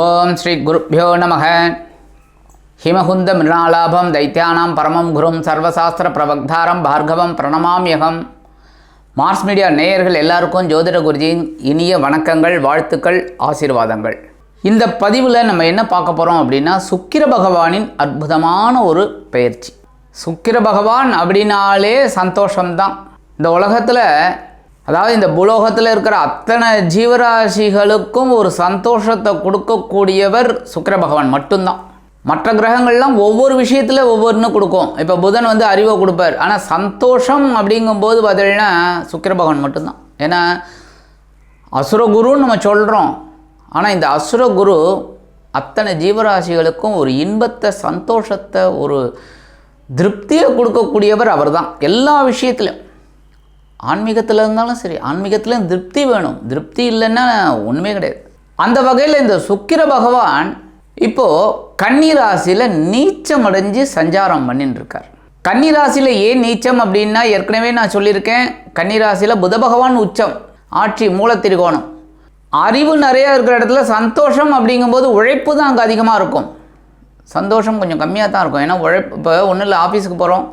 ஓம் ஸ்ரீ குருப்பியோ நமக. ஹிமகுந்த மிருணாலாபம் தைத்தியானாம் பரமம் குரும் சர்வசாஸ்திர பிரபக்தாரம் பார்கவம் பிரணமாம்யகம் மார்ஸ் மீடியா நேயர்கள் எல்லாருக்கும் ஜோதிட குருஜியின் இனிய வணக்கங்கள் வாழ்த்துக்கள் ஆசீர்வாதங்கள். இந்த பதிவில் நம்ம என்ன பார்க்க போகிறோம் அப்படின்னா சுக்கிர பகவானின் அற்புதமான ஒரு பயிற்சி. சுக்கிர பகவான் அப்படின்னாலே சந்தோஷம்தான். இந்த உலகத்தில் அதாவது இந்த புலோகத்தில் இருக்கிற அத்தனை ஜீவராசிகளுக்கும் ஒரு சந்தோஷத்தை கொடுக்கக்கூடியவர் சுக்கர பகவான் மட்டும்தான். மற்ற கிரகங்கள்லாம் ஒவ்வொரு விஷயத்தில் ஒவ்வொன்று கொடுக்கும். இப்போ புதன் வந்து அறிவை கொடுப்பார். ஆனால் சந்தோஷம் அப்படிங்கும்போது பார்த்தீங்கன்னா சுக்கர பகவான் மட்டும்தான். ஏன்னா அசுரகுருன்னு நம்ம சொல்கிறோம் ஆனால் இந்த அசுரகுரு அத்தனை ஜீவராசிகளுக்கும் ஒரு இன்பத்தை சந்தோஷத்தை ஒரு திருப்தியை கொடுக்கக்கூடியவர் அவர்தான். எல்லா விஷயத்திலும். ஆன்மீகத்தில் இருந்தாலும் சரி ஆன்மீகத்தில் திருப்தி வேணும். திருப்தி இல்லைன்னா ஒன்றுமே கிடையாது. அந்த வகையில் இந்த சுக்கிர பகவான் இப்போது கன்னிராசியில் நீச்சம் அடைஞ்சு சஞ்சாரம் பண்ணின்னு இருக்கார் கன்னிராசியில் ஏன் நீச்சம் அப்படின்னா ஏற்கனவே நான் சொல்லியிருக்கேன் கன்னிராசியில் புத பகவான் உச்சம் ஆட்சி மூலத்திரிகோணம். அறிவு நிறையா இருக்கிற இடத்துல சந்தோஷம் அப்படிங்கும்போது உழைப்பு தான் அங்கே அதிகமாக இருக்கும். சந்தோஷம் கொஞ்சம் கம்மியாக தான் இருக்கும். ஏன்னா உழைப்பு இப்போ ஒன்றும் இல்லை ஆஃபீஸுக்கு போகிறோம்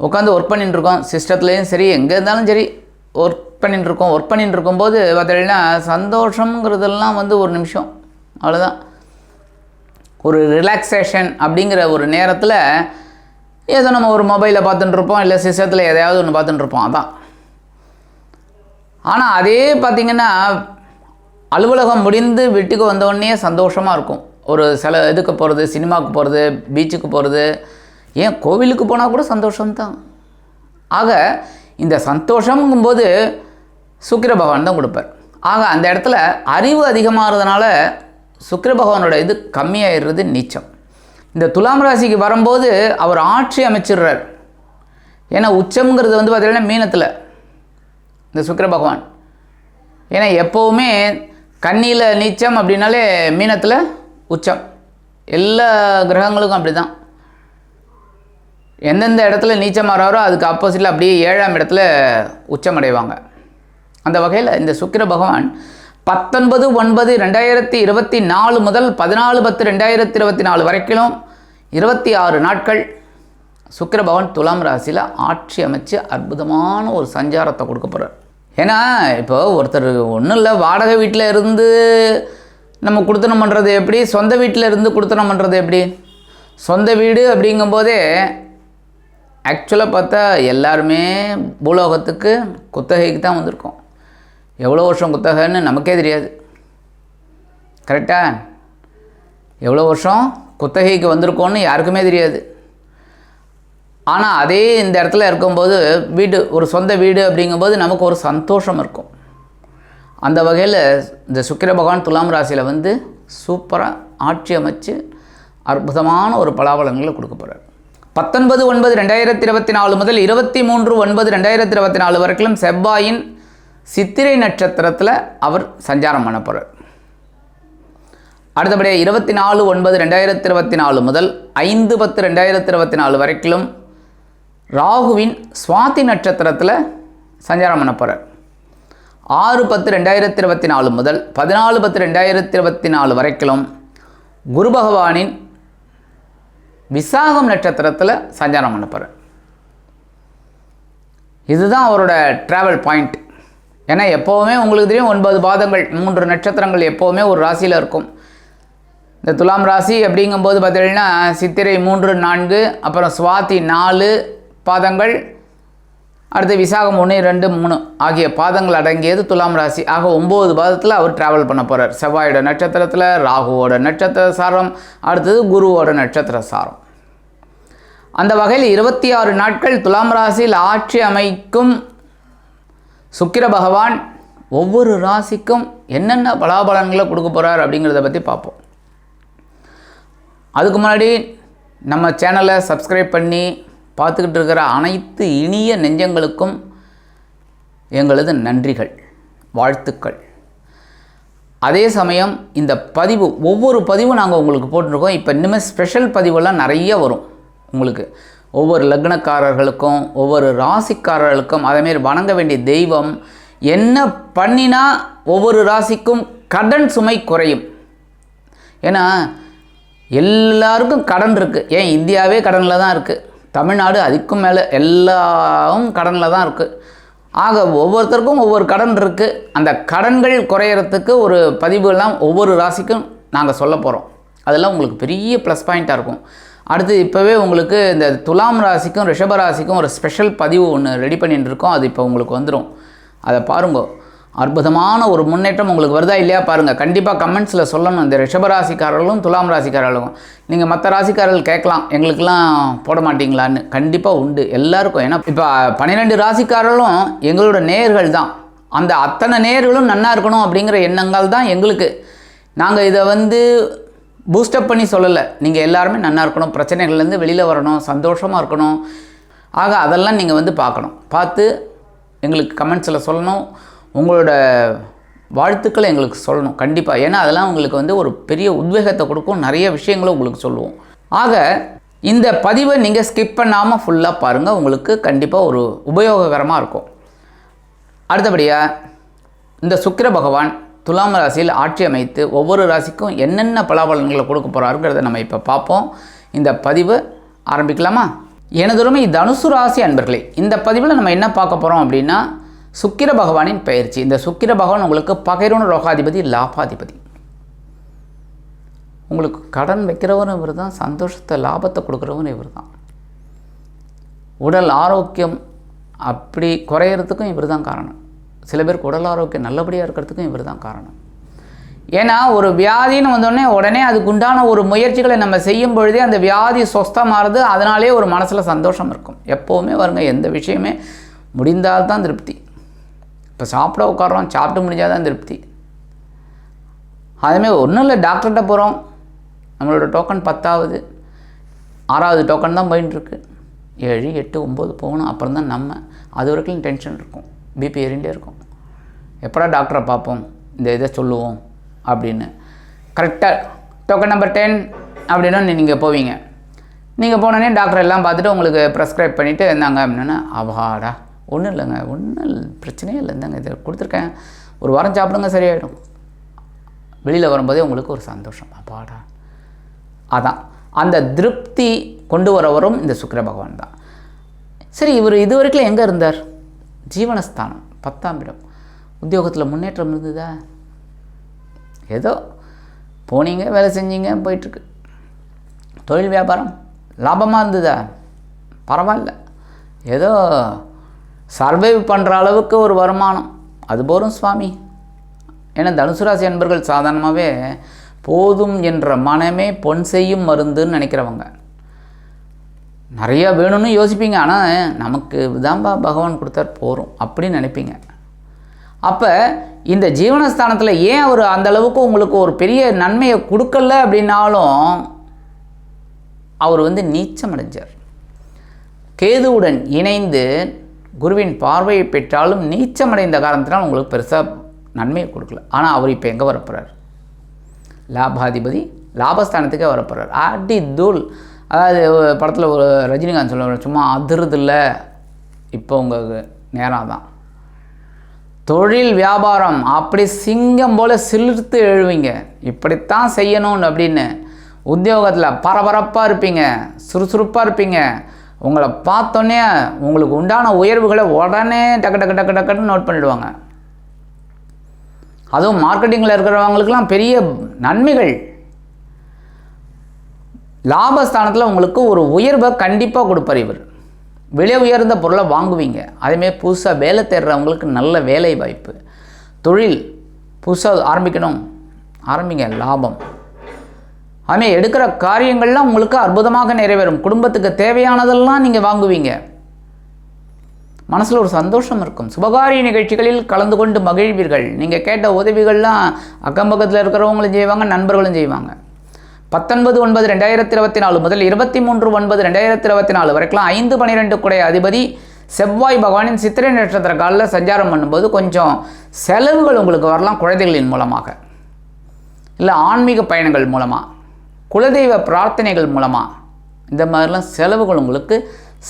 உட்காந்து ஒர்க் பண்ணிட்டு இருக்கோம். சிஸ்டத்துலேயும் சரி எங்கே இருந்தாலும் சரி ஒர்க் பண்ணிட்டு இருக்கோம். ஒர்க் பண்ணிட்டு இருக்கும்போது பார்த்தீங்கன்னா சந்தோஷங்கிறதெல்லாம் வந்து ஒரு நிமிஷம். அவ்வளோதான் ஒரு ரிலாக்ஸேஷன் அப்படிங்கிற ஒரு நேரத்தில் ஏதோ நம்ம ஒரு மொபைலில் பார்த்துட்டுருப்போம் இல்லை சிஸ்டத்தில் எதையாவது ஒன்று பார்த்துட்டுருப்போம் அதான். ஆனால் அதே பார்த்திங்கன்னா அலுவலகம் முடிந்து வீட்டுக்கு வந்தோடனே சந்தோஷமாக இருக்கும். ஒரு சில இதுக்கு போகிறது சினிமாவுக்கு போகிறது பீச்சுக்கு போகிறது ஏன் கோவிலுக்கு போனால் கூட சந்தோஷம்தான். ஆக இந்த சந்தோஷங்கும்போது சுக்கிர பகவான் தான் கொடுப்பார். ஆக அந்த இடத்துல அறிவு அதிகமாகிறதுனால சுக்கிர பகவானோட இது கம்மியாயிடுறது நீச்சம். இந்த துலாம் ராசிக்கு வரும்போது அவர் ஆட்சி அமைச்சிடுறார். ஏன்னா உச்சம்ங்கிறது வந்து பார்த்திங்கன்னா மீனத்தில் இந்த சுக்கிர பகவான். ஏன்னா எப்போவுமே கண்ணியில் நீச்சம் அப்படின்னாலே மீனத்தில் உச்சம். எல்லா கிரகங்களுக்கும் அப்படி தான் எந்தெந்த இடத்துல நீச்சம் மாறாரோ அதுக்கு ஆப்போசிட்டில் அப்படியே ஏழாம் இடத்துல உச்சமடைவாங்க. அந்த வகையில் இந்த சுக்கிர பகவான் பத்தொன்பது ஒன்பது ரெண்டாயிரத்தி இருபத்தி நாலு முதல் பதினாலு பத்து ரெண்டாயிரத்தி இருபத்தி நாலு வரைக்கும் இருபத்தி ஆறு நாட்கள் சுக்கிர பகவான் துலாம் ராசியில் ஆட்சி அமைச்சு அற்புதமான ஒரு சஞ்சாரத்தை கொடுக்க போகிறார் ஏன்னா இப்போ ஒருத்தர் ஒன்றும் இல்லை வாடகை வீட்டில் இருந்து நம்ம கொடுத்தனம் பண்ணுறது எப்படி? சொந்த வீட்டில் இருந்து கொடுத்தனம் பண்ணுறது எப்படி? சொந்த வீடு அப்படிங்கும்போதே ஆக்சுவலாக பார்த்தா எல்லாருமே பூலோகத்துக்கு குத்தகைக்கு தான் வந்திருக்கோம். எவ்வளோ வருஷம் குத்தகைன்னு நமக்கே தெரியாது. கரெக்டாக எவ்வளோ வருஷம் குத்தகைக்கு வந்திருக்கோன்னு யாருக்குமே தெரியாது. ஆனால் அதே இந்த இடத்துல இருக்கும்போது வீடு ஒரு சொந்த வீடு அப்படிங்கும்போது நமக்கு ஒரு சந்தோஷம் இருக்கும். அந்த வகையில் இந்த சுக்கிர பகவான் துலாம் ராசியில் வந்து சூப்பராக ஆட்சி அமைச்சு அற்புதமான ஒரு பலாபலங்களை கொடுக்க போகிறார் பத்தொன்பது ஒன்பது ரெண்டாயிரத்தி இருபத்தி நாலு முதல் இருபத்தி மூன்று ஒன்பது ரெண்டாயிரத்தி இருபத்தி நாலு வரைக்கும் செவ்வாயின் சித்திரை நட்சத்திரத்தில் அவர் சஞ்சாரம் பண்ண போகிறார் அடுத்தபடியாக இருபத்தி நாலு ஒன்பது ரெண்டாயிரத்தி இருபத்தி நாலு முதல் ஐந்து பத்து ரெண்டாயிரத்தி இருபத்தி நாலு வரைக்கும் ராகுவின் சுவாதி நட்சத்திரத்தில் சஞ்சாரம் பண்ண போகிறார் ஆறு பத்து ரெண்டாயிரத்தி இருபத்தி நாலு முதல் பதினாலு பத்து ரெண்டாயிரத்தி இருபத்தி நாலு வரைக்கும் குரு பகவானின் விசாகம் நட்சத்திரத்தில் சஞ்சாரம் பண்ண போகிறார் இதுதான் அவரோட ட்ராவல் பாயிண்ட் ஏன்னா எப்போவுமே உங்களுக்கு தெரியும் ஒன்பது பாதங்கள் மூன்று நட்சத்திரங்கள் எப்போவுமே ஒரு ராசியில் இருக்கும். இந்த துலாம் ராசி அப்படிங்கும்போது பார்த்தீங்கன்னா சித்திரை மூன்று நான்கு அப்புறம் சுவாதி நாலு பாதங்கள் அடுத்து விசாகம் ஒன்று ரெண்டு மூணு ஆகிய பாதங்கள் அடங்கியது துலாம் ராசி. ஆக ஒம்பது பாதத்தில் அவர் ட்ராவல் பண்ண போகிறார் செவ்வாயோட நட்சத்திரத்தில் ராகுவோட நட்சத்திர சாரம் அடுத்தது குருவோட நட்சத்திர சாரம். அந்த வகையில் இருபத்தி ஆறு நாட்கள் துலாம் ராசியில் ஆட்சி அமைக்கும் சுக்கிர பகவான் ஒவ்வொரு ராசிக்கும் என்னென்ன பலாபலன்களை கொடுக்க போகிறார் அப்படிங்கிறத பற்றி பார்ப்போம். அதுக்கு முன்னாடி நம்ம சேனலை சப்ஸ்கிரைப் பண்ணி பார்த்துக்கிட்டு இருக்கிற அனைத்து இனிய நெஞ்சங்களுக்கும் எங்களது நன்றிகள் வாழ்த்துக்கள். அதே சமயம் இந்த பதிவு ஒவ்வொரு பதிவும் நாங்கள் உங்களுக்கு போட்டிருக்கோம். இப்போ இனிமேல் ஸ்பெஷல் பதிவெல்லாம் நிறைய வரும். உங்களுக்கு. ஒவ்வொரு லக்னக்காரர்களுக்கும் ஒவ்வொரு ராசிக்காரர்களுக்கும் அதேமாரி வணங்க வேண்டிய தெய்வம் என்ன பண்ணினா ஒவ்வொரு ராசிக்கும் கடன் சுமை குறையும். ஏன்னா எல்லாருக்கும் கடன் இருக்குது ஏன்? இந்தியாவே கடனில் தான் இருக்குது தமிழ்நாடு அதுக்கும் மேலே எல்லாவும் கடனில் தான் இருக்குது ஆக ஒவ்வொருத்தருக்கும் ஒவ்வொரு கடன் இருக்குது அந்த கடன்கள் குறையறதுக்கு ஒரு பதிவுகள்லாம் ஒவ்வொரு ராசிக்கும் நாங்கள் சொல்ல போகிறோம் அதெல்லாம் உங்களுக்கு பெரிய ப்ளஸ் பாயிண்ட்டாக இருக்கும். அடுத்து இப்போவே உங்களுக்கு இந்த துலாம் ராசிக்கும் ரிஷப ராசிக்கும் ஒரு ஸ்பெஷல் பதிவு ஒன்று ரெடி பண்ணிட்டு இருக்கோம் அது இப்போ உங்களுக்கு வந்துடும் அதை பாருங்க. அற்புதமான ஒரு முன்னேற்றம் உங்களுக்கு வருதா இல்லையா பாருங்கள் கண்டிப்பாக கமெண்ட்ஸில் சொல்லணும். இந்த ரிஷபராசிக்காரர்களும் துலாம் ராசிக்காரர்களும். நீங்கள் மற்ற ராசிக்காரர்கள் கேட்கலாம். எங்களுக்கெல்லாம் போட மாட்டீங்களான்னு. கண்டிப்பாக உண்டு. எல்லாருக்கும். ஏன்னா இப்போ பன்னிரெண்டு ராசிக்காரர்களும் எங்களோட நேர்கள் தான். அந்த அத்தனை நேர்களும் நன்னா இருக்கணும் அப்படிங்கிற எண்ணங்கள் தான் எங்களுக்கு. நாங்கள் இதை வந்து பூஸ்டப் பண்ணி சொல்லலை. நீங்கள் எல்லாருமே நல்லா இருக்கணும் பிரச்சனைகள்லேருந்து வெளியில் வரணும் சந்தோஷமாக இருக்கணும். ஆக அதெல்லாம் நீங்கள் வந்து பார்க்கணும். பார்த்து எங்களுக்கு கமெண்ட்ஸில் சொல்லணும். உங்களோட வாழ்த்துக்களை எங்களுக்கு சொல்லணும். கண்டிப்பாக ஏன்னா அதெல்லாம் உங்களுக்கு வந்து ஒரு பெரிய உத்வேகத்தை கொடுக்கும். நிறைய விஷயங்களை உங்களுக்கு சொல்லுவோம். ஆக இந்த பதிவை நீங்கள் ஸ்கிப் பண்ணாமல் ஃபுல்லாக பாருங்கள் உங்களுக்கு கண்டிப்பாக ஒரு உபயோககரமாக இருக்கும். அடுத்தபடியாக இந்த சுக்கிர பகவான் துலாம் ராசியில் ஆட்சி அமைத்து ஒவ்வொரு ராசிக்கும் என்னென்ன பலாபலன்களை கொடுக்க போகிறாருங்கிறத நம்ம இப்போ பார்ப்போம். இந்த பதிவு ஆரம்பிக்கலாமா? எனதுரிமை தனுசு ராசி அன்பர்களே இந்த பதிவில் நம்ம என்ன பார்க்க போகிறோம் அப்படின்னா சுக்கிர பகவானின் பயிற்சி. இந்த சுக்கிர பகவான் உங்களுக்கு பகைரோன ரோகாதிபதி லாபாதிபதி. உங்களுக்கு கடன் வைக்கிறவரும் இவர் தான் சந்தோஷத்தை லாபத்தை கொடுக்குறவரும் இவர் தான் உடல் ஆரோக்கியம் அப்படி குறையிறதுக்கும் இவர் தான் காரணம். சில பேருக்கு உடல் ஆரோக்கியம் நல்லபடியாக இருக்கிறதுக்கும் இவர் தான் காரணம். ஏன்னா ஒரு வியாதின்னு வந்தோடனே உடனே அதுக்கு உண்டான ஒரு முயற்சிகளை நம்ம செய்யும் பொழுதே அந்த வியாதி சொஸ்தமாகிறது அதனாலே ஒரு மனசில் சந்தோஷம் இருக்கும். எப்போவுமே வருங்க எந்த விஷயமே முடிந்தால்தான் திருப்தி. இப்போ சாப்பிட உட்காரோம் சாப்பிட்டு முடிஞ்சால் தான் திருப்தி. அதுமாரி ஒன்றும் இல்லை டாக்டர்கிட்ட போகிறோம் நம்மளோட டோக்கன் பத்தாவது ஆறாவது டோக்கன் தான் போயின்ட்டுருக்கு. ஏழு எட்டு ஒம்பது போகணும் அப்புறம் தான் நம்ம. அது வரைக்கும் டென்ஷன் இருக்கும். பிபி ஏறிண்டே இருக்கும். எப்படா டாக்டரை பார்ப்போம்? இந்த இதை சொல்லுவோம் அப்படின்னு. கரெக்டாக டோக்கன் நம்பர் டென் அப்படின்னு நீங்கள் போவீங்க. நீங்கள் போனோடனே டாக்டர் எல்லாம் பார்த்துட்டு உங்களுக்கு ப்ரெஸ்கிரைப் பண்ணிவிட்டு இருந்தாங்க அப்படின்னா அவாடா ஒன்றும் இல்லைங்க ஒன்றும் பிரச்சனையே இல்லை இந்தாங்க இதை கொடுத்துருக்கேன். ஒரு வாரம் சாப்பிடுங்க சரியாயிடும். வெளியில் வரும்போதே உங்களுக்கு ஒரு சந்தோஷம். அப்பாடா. அதான். அந்த திருப்தி கொண்டு வரவரும் இந்த சுக்கர பகவான் தான். சரி இவர் இது வரைக்கும் எங்கே இருந்தார்? ஜீவனஸ்தானம் பத்தாம் இடம். உத்தியோகத்தில் முன்னேற்றம் இருந்ததா? ஏதோ போனீங்க வேலை செஞ்சீங்க போயிட்டுருக்கு. தொழில் வியாபாரம் லாபமாக இருந்ததா? பரவாயில்ல. ஏதோ சர்வைவ் பண்ணுற அளவுக்கு ஒரு வருமானம். அது போரும் சுவாமி. ஏன்னா தனுசு ராசி அன்பர்கள் சாதாரணமாகவே போதும் என்ற மனமே பொன் செய்யும் மருந்துன்னு நினைக்கிறவங்க. நிறையா வேணும்னு யோசிப்பீங்க. ஆனால் நமக்கு தான்பா பகவான் கொடுத்தார் போகிறோம் அப்படின்னு நினைப்பீங்க. அப்போ இந்த ஜீவனஸ்தானத்தில் ஏன் அவர் அந்த அளவுக்கு உங்களுக்கு ஒரு பெரிய நன்மையை கொடுக்கல அப்படின்னாலும் அவர் வந்து நீச்சம் அடைஞ்சார் கேதுவுடன் இணைந்து குருவின் பார்வையை பெற்றாலும் நீச்சமடைந்த காரணத்தினால் உங்களுக்கு பெருசாக நன்மையை கொடுக்கல. ஆனால் அவர் இப்போ எங்கே வரப்போகிறார் லாபாதிபதி லாபஸ்தானத்துக்கே வரப்போகிறார் ஆடி தூள் அதாவது படத்தில் ஒரு ரஜினிகாந்த் சொல்லுவார் சும்மா அதிருதில்ல. இப்போ உங்களுக்கு நேரம் தான் தொழில் வியாபாரம் அப்படி சிங்கம் போல் சிலிர்த்து எழுவீங்க. இப்படித்தான் செய்யணும்னு அப்படின்னு உத்தியோகத்தில் பரபரப்பாக இருப்பீங்க சுறுசுறுப்பாக இருப்பீங்க. உங்களை பார்த்தோன்னே உங்களுக்கு உண்டான உயர்வுகளை உடனே டக்கு டக்கு டக்கு டக்குன்னு நோட் பண்ணிடுவாங்க. அதுவும் மார்க்கெட்டிங்கில் இருக்கிறவங்களுக்கெல்லாம் பெரிய நன்மைகள். லாபஸ்தானத்தில் உங்களுக்கு ஒரு உயர்வை கண்டிப்பாக கொடுப்பார் இவர். விலை உயர்ந்த பொருளை வாங்குவீங்க. அதேமாரி புதுசாக வேலை தேடுறவங்களுக்கு நல்ல வேலை வாய்ப்பு. தொழில் புதுசாக ஆரம்பிக்கணும். ஆரம்பிங்க லாபம். அதுமாரி எடுக்கிற காரியங்கள்லாம் உங்களுக்கு அற்புதமாக நிறைவேறும். குடும்பத்துக்கு தேவையானதெல்லாம் நீங்கள் வாங்குவீங்க. மனசில் ஒரு சந்தோஷம் இருக்கும். சுபகாரிய நிகழ்ச்சிகளில் கலந்து கொண்டு மகிழ்வீர்கள். நீங்கள் கேட்ட உதவிகள்லாம் அக்கம் பக்கத்தில் இருக்கிறவங்களும் செய்வாங்க நண்பர்களும் செய்வாங்க. பத்தொன்பது ஒன்பது ரெண்டாயிரத்தி இருபத்தி நாலு முதல் இருபத்தி மூன்று ஒன்பது ரெண்டாயிரத்தி இருபத்தி நாலு வரைக்கும் ஐந்து பன்னிரெண்டு குடைய அதிபதி செவ்வாய் பகவானின் சித்திரை நட்சத்திர காலில் சஞ்சாரம் பண்ணும்போது கொஞ்சம் செலவுகள் உங்களுக்கு வரலாம் குழந்தைகளின் மூலமாக. இல்லை ஆன்மீக பயணங்கள் மூலமாக குலதெய்வ பிரார்த்தனைகள் மூலமாக இந்த மாதிரிலாம் செலவுகள் உங்களுக்கு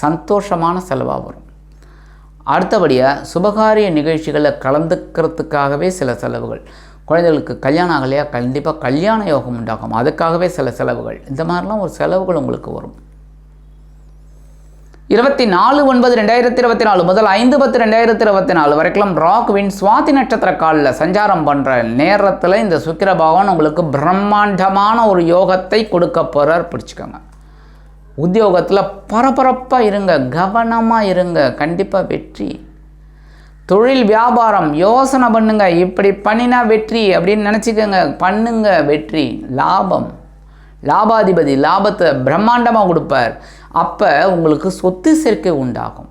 சந்தோஷமான செலவாக வரும். அடுத்தபடியாக சுபகாரிய நிகழ்ச்சிகளில் கலந்துக்கிறதுக்காகவே சில செலவுகள். குழந்தைகளுக்கு கல்யாணம் ஆகலையா? கண்டிப்பாக கல்யாண யோகம் உண்டாகும். அதுக்காகவே சில செலவுகள். இந்த மாதிரிலாம் ஒரு செலவுகள் உங்களுக்கு வரும். இருபத்தி நாலு ஒன்பது ரெண்டாயிரத்தி இருபத்தி நாலு முதல் ஐந்து பத்து ரெண்டாயிரத்தி இருபத்தி நாலு வரைக்கும் ராக்வின் சுவாதி நட்சத்திர காலில் சஞ்சாரம் பண்ணுற நேரத்தில் இந்த சுக்கிர பகவான் உங்களுக்கு பிரம்மாண்டமான ஒரு யோகத்தை கொடுக்க போகிறார் பிடிச்சிக்கோங்க. உத்தியோகத்தில் பரபரப்பாக இருங்க. கவனமாக இருங்க. கண்டிப்பாக வெற்றி. தொழில் வியாபாரம் யோசனை பண்ணுங்க. இப்படி பண்ணினா வெற்றி அப்படின்னு நினச்சிக்கோங்க. பண்ணுங்க வெற்றி. லாபம். லாபாதிபதி லாபத்தை பிரம்மாண்டமாக கொடுப்பார். அப்போ உங்களுக்கு சொத்து சேர்க்கை உண்டாகும்.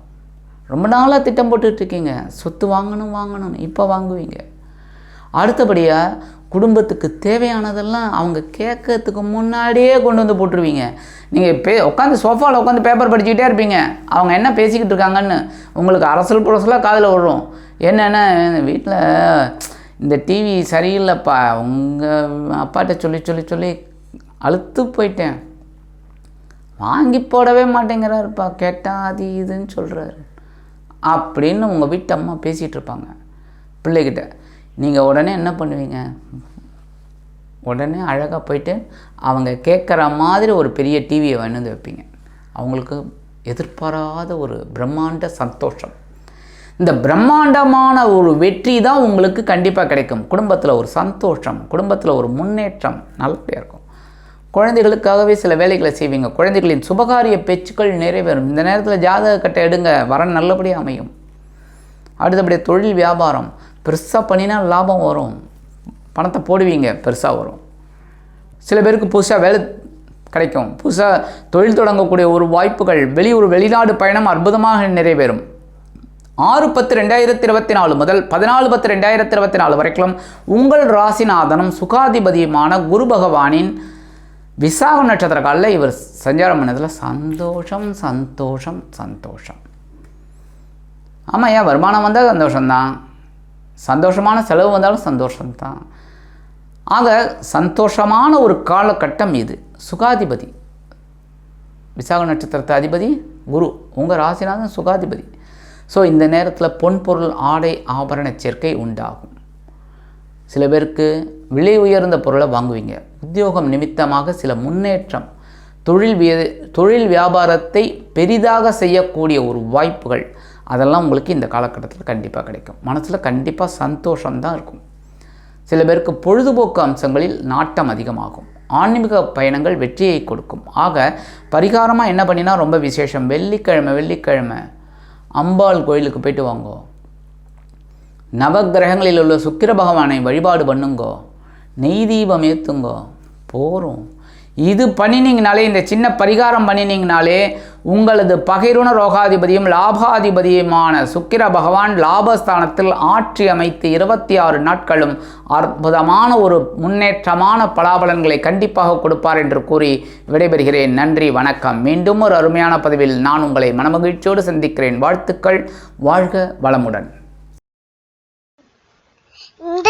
ரொம்ப நாளாக திட்டம் போட்டுட்ருக்கீங்க சொத்து வாங்கணும் வாங்கணும் இப்போ வாங்குவீங்க. அடுத்தபடியாக குடும்பத்துக்கு தேவையானதெல்லாம் அவங்க கேட்கறதுக்கு முன்னாடியே கொண்டு வந்து போட்டுருவீங்க. நீங்கள் பே உட்காந்து சோஃபாவில் உட்காந்து பேப்பர் படிச்சுக்கிட்டே இருப்பீங்க. அவங்க என்ன பேசிக்கிட்டு இருக்காங்கன்னு உங்களுக்கு அரசல் புரசலாக காதில் வரும் என்னென்ன வீட்டில் இந்த டிவி சரியில்லைப்பா. உங்கள் அப்பாட்ட சொல்லி சொல்லி சொல்லி அழுத்து போயிட்டேன். வாங்கி போடவே மாட்டேங்கிறாருப்பா. கேட்டால் அது இதுன்னு சொல்கிறாரு அப்படின்னு உங்கள் வீட்டு அம்மா பேசிகிட்டு இருப்பாங்க. பிள்ளைகிட்ட. நீங்கள் உடனே என்ன பண்ணுவீங்க? உடனே அழகாக போயிட்டு அவங்க கேட்குற மாதிரி ஒரு பெரிய டிவியை வாங்கி வந்து வைப்பீங்க. அவங்களுக்கு எதிர்பாராத ஒரு பிரம்மாண்ட சந்தோஷம். இந்த பிரம்மாண்டமான ஒரு வெற்றி தான் உங்களுக்கு கண்டிப்பாக கிடைக்கும். குடும்பத்தில் ஒரு சந்தோஷம் குடும்பத்தில் ஒரு முன்னேற்றம் நல்லபடியாக இருக்கும். குழந்தைகளுக்காகவே சில வேலைகளை செய்வீங்க. குழந்தைகளின் சுபகாரிய பேச்சுக்கள் நிறைவேறும். இந்த நேரத்தில் ஜாதக கட்டை எடுங்க. வரன் நல்லபடியாக அமையும். அடுத்தபடியாக தொழில் வியாபாரம். பெருசாக பண்ணினா லாபம் வரும். பணத்தை போடுவீங்க பெருசாக வரும். சில பேருக்கு புதுசாக வேலை கிடைக்கும். புதுசாக தொழில் தொடங்கக்கூடிய ஒரு வாய்ப்புகள் வெளியூர் வெளிநாடு பயணம் அற்புதமாக நிறைவேறும். ஆறு பத்து ரெண்டாயிரத்தி இருபத்தி நாலு முதல் பதினாலு பத்து ரெண்டாயிரத்தி இருபத்தி நாலு வரைக்கும் உங்கள் ராசிநாதனும் சுகாதிபதியுமான குரு பகவானின் விசாக நட்சத்திர காலில் இவர் சஞ்சாரம் பண்ணதில் சந்தோஷம் சந்தோஷம் சந்தோஷம். ஆமாம் ஏன் வருமானம் வந்தால் சந்தோஷம்தான். சந்தோஷமான செலவு வந்தாலும் சந்தோஷம்தான். ஆக சந்தோஷமான ஒரு காலகட்டம் இது. சுகாதிபதி. விசாக நட்சத்திரத்து அதிபதி குரு. உங்கள் ராசிநாதன் சுகாதிபதி. ஸோ இந்த நேரத்தில் பொன் பொருள் ஆடை ஆபரண சேர்க்கை உண்டாகும். சில பேருக்கு விலை உயர்ந்த பொருளை வாங்குவீங்க. உத்தியோகம் நிமித்தமாக சில முன்னேற்றம் தொழில் விய தொழில் வியாபாரத்தை பெரிதாக செய்யக்கூடிய ஒரு வாய்ப்புகள். அதெல்லாம் உங்களுக்கு இந்த காலகட்டத்தில் கண்டிப்பாக கிடைக்கும். மனசில் கண்டிப்பாக சந்தோஷம்தான் இருக்கும். சில பேருக்கு பொழுதுபோக்கு அம்சங்களில் நாட்டம் அதிகமாகும். ஆன்மீக பயணங்கள் வெற்றியை கொடுக்கும். ஆக பரிகாரமாக என்ன பண்ணினா ரொம்ப விசேஷம். வெள்ளிக்கிழமை வெள்ளிக்கிழமை. அம்பாள் கோயிலுக்கு போயிட்டு வாங்கோ. நவக்கிரகங்களில் உள்ள சுக்கிர பகவானை வழிபாடு பண்ணுங்கோ. நெய் தீபம் ஏற்றுங்கோ போகிறோம் இது பண்ணினீங்கனாலே இந்த சின்ன பரிகாரம் பண்ணினீங்கனாலே உங்களது பகிருண ரோகாதிபதியும் லாபாதிபதியுமான சுக்கிர பகவான் லாபஸ்தானத்தில் ஆட்சி அமைத்து இருபத்தி ஆறு நாட்களும் அற்புதமான ஒரு முன்னேற்றமான பலாபலன்களை கண்டிப்பாக கொடுப்பார் என்று கூறி விடைபெறுகிறேன். நன்றி வணக்கம். மீண்டும் ஒரு அருமையான பதிவில் நான் உங்களை மனமகிழ்ச்சியோடு சந்திக்கிறேன். வாழ்த்துக்கள். வாழ்க வளமுடன்.